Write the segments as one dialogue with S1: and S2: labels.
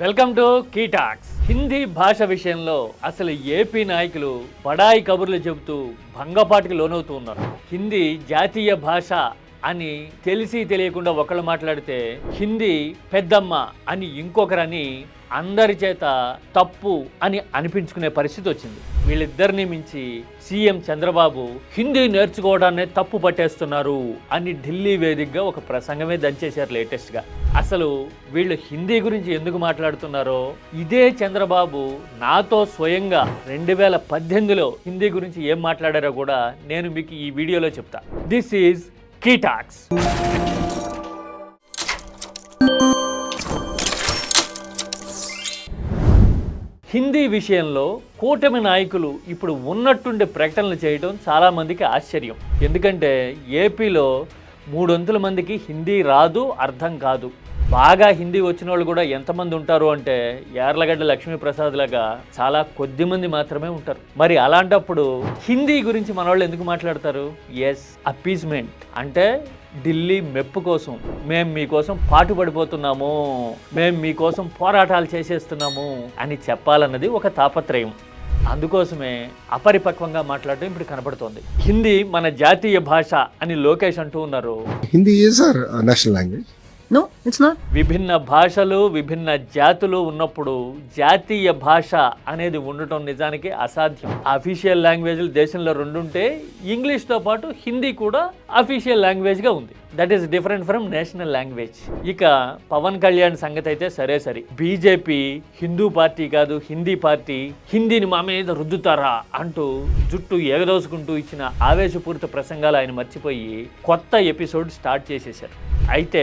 S1: Welcome to కీటాక్స్. Hindi భాష విషయంలో అసలు ఏపీ నాయకులు బడాయి కబుర్లు చెబుతూ భంగపాటికి లోనవుతూ ఉన్నారు. హిందీ జాతీయ భాష అని తెలిసి తెలియకుండా ఒకళ్ళు మాట్లాడితే హిందీ పెద్దమ్మ అని ఇంకొకరని అందరి చేత తప్పు అని అనిపించుకునే పరిస్థితి వచ్చింది. వీళ్ళిద్దరిని మించి సీఎం చంద్రబాబు హిందీ నేర్చుకోవడాన్ని తప్పు పట్టేస్తున్నారు అని ఢిల్లీ వేదికగా ఒక ప్రసంగమే దంచేశారు లేటెస్ట్గా. అసలు వీళ్ళు హిందీ గురించి ఎందుకు మాట్లాడుతున్నారో ఇదే చంద్రబాబు నాతో స్వయంగా రెండు వేల పద్దెనిమిదిలో హిందీ గురించి ఏం మాట్లాడారో కూడా నేను మీకు ఈ వీడియోలో చెప్తా. దిస్ ఈజ్ కీటాక్స్ హిందీ విషయంలో కూటమి నాయకులు ఇప్పుడు ఉన్నట్టుండి ప్రకటనలు చేయడం చాలామందికి ఆశ్చర్యం. ఎందుకంటే ఏపీలో మూడొంతుల మందికి హిందీ రాదు అర్థం కాదు. బాగా హిందీ వచ్చిన వాళ్ళు కూడా ఎంతమంది ఉంటారు అంటే యార్లగడ్డ లక్ష్మీప్రసాద్ లాగా చాలా కొద్ది మంది మాత్రమే ఉంటారు. మరి అలాంటప్పుడు హిందీ గురించి మన వాళ్ళు ఎందుకు మాట్లాడతారు? ఎస్ అపీజ్మెంట్ అంటే ఢిల్లీ మెప్పు కోసం మేము మీకోసం పాటుపడిపోతున్నాము మేము మీకోసం పోరాటాలు చేసేస్తున్నాము అని చెప్పాలన్నది ఒక తాపత్రయం. అందుకోసమే అపరిపక్వంగా మాట్లాడడం ఇప్పుడు కనబడుతోంది హిందీ మన జాతీయ భాష అని లోకేష్ అంటూ ఉన్నారు.
S2: Hindi is our
S3: no it's not
S1: విభిన్న భాషలు విభిన్న జాతులు ఉన్నప్పుడు జాతీయ భాష అనేది ఉండటం నిజానికి అసాధ్యం. అఫీషియల్ లాంగ్వేజ్లు దేశంలో రెండు ఉంటే ఇంగ్లీష్తో పాటు హిందీ కూడా అఫీషియల్ లాంగ్వేజ్గా ఉంది. That is different from national language ఇక పవన్ కళ్యాణ్ సంగతి అయితే సరే సరే. బీజేపీ హిందూ పార్టీ కాదు హిందీ పార్టీ హిందీని మా మీద రుద్దుతారా అంటూ జుట్టు ఎగదోసుకుంటూ ఇచ్చిన ఆవేశపూరిత ప్రసంగాలు ఆయన మర్చిపోయి కొత్త ఎపిసోడ్ స్టార్ట్ చేసేశారు. అయితే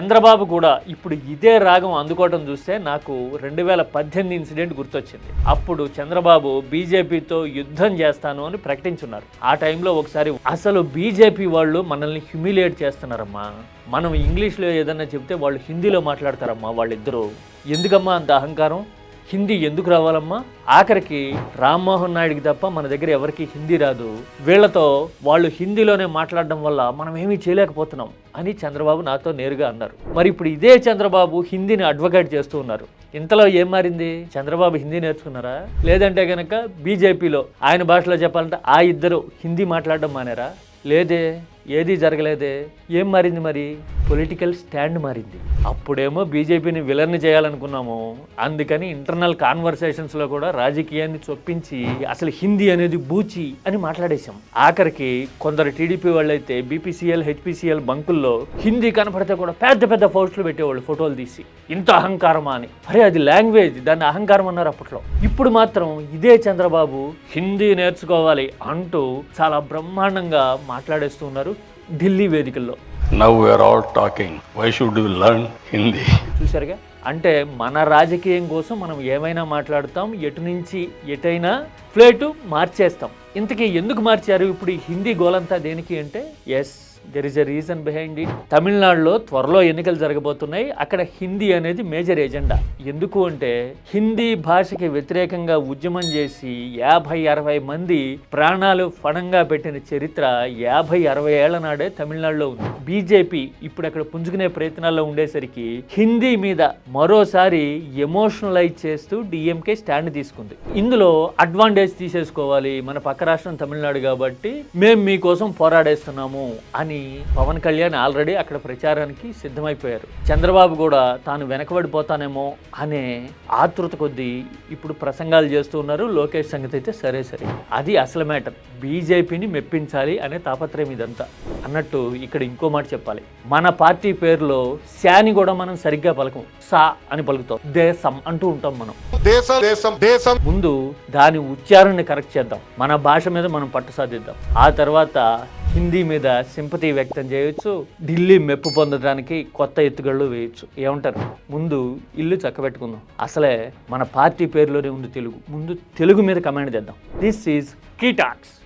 S1: చంద్రబాబు కూడా ఇప్పుడు ఇదే రాగం అందుకోవడం చూస్తే నాకు రెండు వేల పద్దెనిమిది ఇన్సిడెంట్ గుర్తొచ్చింది. అప్పుడు చంద్రబాబు బీజేపీతో యుద్ధం చేస్తాను అని ప్రకటించున్నారు. ఆ టైంలో ఒకసారి అసలు బీజేపీ వాళ్ళు మనల్ని హ్యూమిలియేట్ చేస్తున్నారమ్మా. మనం ఇంగ్లీష్లో ఏదన్నా చెప్తే వాళ్ళు హిందీలో మాట్లాడతారమ్మా వాళ్ళిద్దరూ. ఎందుకమ్మా అంత అహంకారం? హిందీ ఎందుకు రావాలమ్మా? ఆఖరికి రామ్మోహన్ నాయుడికి తప్ప మన దగ్గర ఎవరికి హిందీ రాదు. వీళ్ళతో వాళ్ళు హిందీలోనే మాట్లాడడం వల్ల మనం ఏమీ చేయలేకపోతున్నాం అని చంద్రబాబు నాతో నేరుగా అన్నారు. మరి ఇప్పుడు ఇదే చంద్రబాబు హిందీని అడ్వకేట్ చేస్తూ ఉన్నారు. ఇంతలో ఏం మారింది? చంద్రబాబు హిందీ నేర్చుకున్నారా? లేదంటే కనుక బీజేపీలో ఆయన భాషలో చెప్పాలంటే ఆ ఇద్దరు హిందీ మాట్లాడడం మానేరా? లేదే ఏది జరగలేదే. ఏం మారింది మరి? పొలిటికల్ స్టాండ్ మారింది. అప్పుడేమో బీజేపీని విలన్ చేయాలనుకున్నాము అందుకని ఇంటర్నల్ కాన్వర్సేషన్స్లో కూడా రాజకీయాన్ని చొప్పించి అసలు హిందీ అనేది బూచి అని మాట్లాడేశాం. ఆఖరికి కొందరు టీడీపీ వాళ్ళైతే బీపీసీఎల్ హెచ్పిసిఎల్ బంకుల్లో హిందీ కనపడితే కూడా పెద్ద పెద్ద పోస్టులు పెట్టేవాళ్ళు ఫోటోలు తీసి. ఇంత అహంకారమా అని. అరే అది లాంగ్వేజ్ దాన్ని అహంకారం అన్నారు అప్పట్లో. ఇప్పుడు మాత్రం ఇదే చంద్రబాబు హిందీ నేర్చుకోవాలి అంటూ చాలా బ్రహ్మాండంగా మాట్లాడేస్తున్నారు Delhi వేదికల్లో.
S4: Now we all talking why should you learn Hindi
S1: చూసారుగా అంటే మన రాజకీయం కోసం మనం ఏమైనా మాట్లాడతాం ఎటు నుంచి ఎటైనా ప్లేటు మార్చేస్తాం. ఇంతకీ ఎందుకు మార్చారు ఇప్పుడు హిందీ గోలంతా దేనికి అంటే? Yes there is a reason behind it తమిళనాడులో త్వరలో ఎన్నికలు జరగబోతున్నాయి. అక్కడ హిందీ అనేది మేజర్ ఎజెండా ఎందుకు అంటే హిందీ భాషకి వ్యతిరేకంగా ఉద్యమం చేసి యాభై అరవై మంది ప్రాణాలు ఫణంగా పెట్టిన చరిత్ర యాభై అరవై ఏళ్ళ నాడే తమిళనాడులో ఉంది. బీజేపీ ఇప్పుడు అక్కడ పుంజుకునే ప్రయత్నాల్లో ఉండేసరికి హిందీ మీద మరోసారి ఎమోషనలైజ్ చేస్తూ డిఎంకే స్టాండ్ తీసుకుంది. ఇందులో అడ్వాంటేజ్ తీసేసుకోవాలి మన పక్క రాష్ట్రం తమిళనాడు కాబట్టి మేము మీకోసం పోరాడేస్తున్నాము అని పవన్ కళ్యాణ్ ఆల్రెడీ అక్కడ ప్రచారానికి సిద్ధమైపోయారు. చంద్రబాబు కూడా తాను వెనకబడిపోతానేమో అనే ఆతృత కొద్దీ ఇప్పుడు ప్రసంగాలు చేస్తూ ఉన్నారు. లోకేష్ సంగతి అయితే సరే సరే. అది అసలు మ్యాటర్. బీజేపీని మెప్పించాలి అనే తాపత్రయం ఇదంతా. అన్నట్టు ఇక్కడ ఇంకో మాట చెప్పాలి. మన పార్టీ పేరులో శాని కూడా మనం సరిగ్గా పలకం సా అని పలుకుతాం. దేశం అంటూ ఉంటాం మనం.
S2: దేశం దేశం దేశం.
S1: ముందు దాని ఉచ్చారణని కరెక్ట్ చేద్దాం. మన భాష మీద మనం పట్టు సాధిద్దాం. ఆ తర్వాత హిందీ మీద సింపతి వ్యక్తం చేయొచ్చు ఢిల్లీ మెప్పు పొందడానికి కొత్త ఎత్తుగళ్ళు వేయొచ్చు. ఏమంటారు? ముందు ఇల్లు చక్కబెట్టుకుందాం. అసలే మన పార్టీ పేరులోనే ఉంది తెలుగు. ముందు తెలుగు మీద కమాండ్ చేద్దాం దిస్ ఈజ్ కీటాక్స్